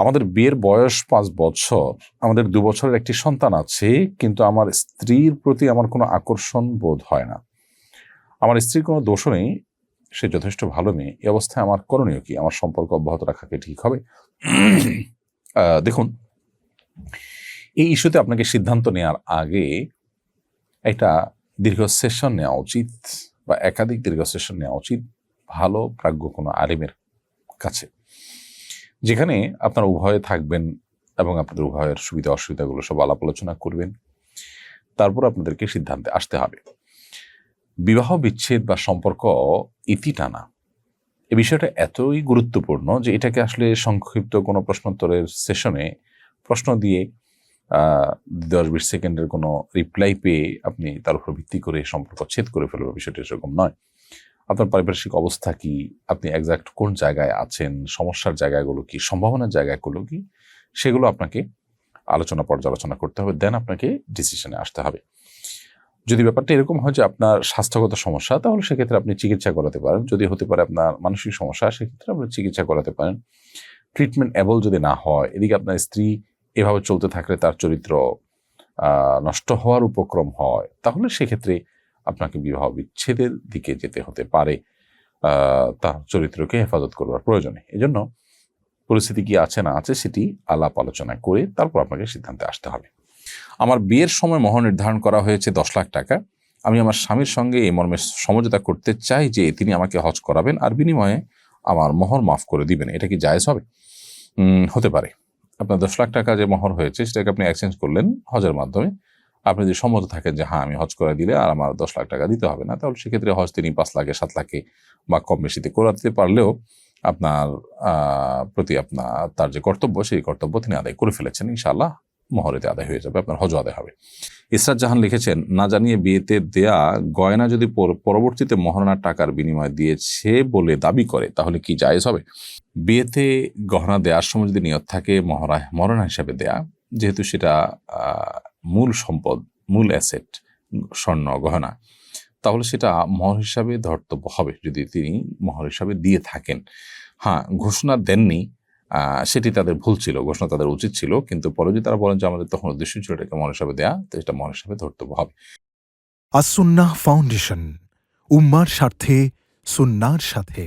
আমাদের বিয়ের বয়স পাঁচ বছর, আমাদের দু বছরের একটি সন্তান আছে, কিন্তু আমার স্ত্রীর প্রতি আমার কোনো আকর্ষণ বোধ হয় না। আমার স্ত্রীর কোনো দোষও নেই, সে যথেষ্ট ভালো মেয়ে। এই অবস্থায় আমার করণীয় কি? আমার সম্পর্ক অব্যাহত রাখা কি ঠিক হবে? দেখুন, এই ইস্যুতে আপনাকে সিদ্ধান্ত নেওয়ার আগে একটা দীর্ঘ সেশন নেওয়া উচিত বা একাধিক দীর্ঘ সেশন নেওয়া উচিত ভালো প্রাজ্ঞ কোনো আলিমের কাছে। যেখানে আপনারা উভয়ে থাকবেন এবং আপনাদের উভয়ের সুবিধা অসুবিধাগুলো সব আলাপ আলোচনা করবেন। তারপর আপনাদেরকে সিদ্ধান্তে আসতে হবে। বিবাহ বিচ্ছেদ বা সম্পর্ক ইতি টানা। এ বিষয়টা এতই গুরুত্বপূর্ণ যে এটাকে আসলে সংক্ষিপ্ত কোনো প্রশ্নোত্তরের সেশনে প্রশ্ন দিয়ে দশ বিশ সেকেন্ডের কোনো রিপ্লাই পেয়ে আপনি তার উপর ভিত্তি করে সম্পর্ক ছেদ করে ফেলবে বিষয়টা সেরকম নয়। আপনার পারিপার্শ্বিক অবস্থা কি? আপনি একজাক্ট কোন জায়গায় আছেন? সমস্যার জায়গাগুলো কি? সম্ভাবনার জায়গাগুলো কি? সেগুলো আপনাকে আলোচনা পর্যালোচনা করতে হবে। দেন আপনাকে ডিসিশনে আসতে হবে। যদি ব্যাপারটা এরকম হয় যে আপনার স্বাস্থ্যগত সমস্যা, তাহলে সেক্ষেত্রে আপনি চিকিৎসা করাতে পারেন। যদি হতে পারে আপনার মানসিক সমস্যা, সেক্ষেত্রে আপনি চিকিৎসা করাতে পারেন। ট্রিটমেন্ট অ্যাবল যদি না হয়, এদিকে আপনার স্ত্রী এভাবে চলতে থাকলে তার চরিত্র নষ্ট হওয়ার উপক্রম হয়, তাহলে সেক্ষেত্রে আপনাকে বিবাহ বিচ্ছেদের দিকে যেতে হতে পারে তার চরিত্রকে হেফাজত করবার প্রয়োজনে। এই জন্য পরিস্থিতি কি আছে না আছে সেটি আলাপ আলোচনা করে তারপর আপনাকে সিদ্ধান্তে আসতে হবে। আমার বিয়ের সময় মহর নির্ধারণ করা হয়েছে দশ লাখ টাকা। আমি আমার স্বামীর সঙ্গে এই মর্মে সমঝোতা করতে চাই যে তিনি আমাকে হজ করাবেন আর বিনিময়ে আমার মোহর মাফ করে দিবেন। এটা কি জায়েজ হবে? হতে পারে। আপনার দশ লাখ টাকা যে মোহর হয়েছে সেটাকে আপনি এক্সচেঞ্জ করলেন হজের মাধ্যমে। আপনি যদি সম্মত থাকেন যে হ্যাঁ আমি হজ করে দিলে আর আমার দশ লাখ টাকা দিতে হবে না, তাহলে সেক্ষেত্রে হজ তিনি পাঁচ লাখে, সাত লাখে বা কম বেশিতে করাতে পারলেও আপনার প্রতি আপনার, তার যে কর্তব্য, সেই কর্তব্য তিনি আদায় করে ফেলেছেন। ইনশাআল্লাহ মহরেতে আদায় হয়ে যাবে, আপনার হজ আদায় হবে। ইসরাত জাহান লিখেছেন, না জানিয়ে বিয়েতে দেয়া গয়না যদি পর- পরবর্তীতে মহারণার টাকার বিনিময় দিয়েছে বলে দাবি করে, তাহলে কি জায়েজ হবে? বিয়েতে গহনা দেওয়ার সময় যদি নিয়ত থাকে, মহরা মহারণা হিসাবে দেয়া, যেহেতু সেটা মূল সম্পদ, মূল অ্যাসেট স্বর্ণ, গহনা। তাহলে সেটা মহর হিসাবে ধর্তব্য হবে যদি তিনি মহর হিসাবে দিয়ে থাকেন। হ্যাঁ ঘোষণা দেননি সেটি তাদের ভুল ছিল, ঘোষণা তাদের উচিত ছিল, কিন্তু পরে যদি তারা বলেন যে আমাদের তখন উদ্দেশ্য ছিল এটাকে মহর হিসাবে দেয়া, তো এটা মহর হিসাবে ধর্তব্য হবে। আসুন্নাহ ফাউন্ডেশন, উম্মার স্বার্থে, সুন্নার সাথে।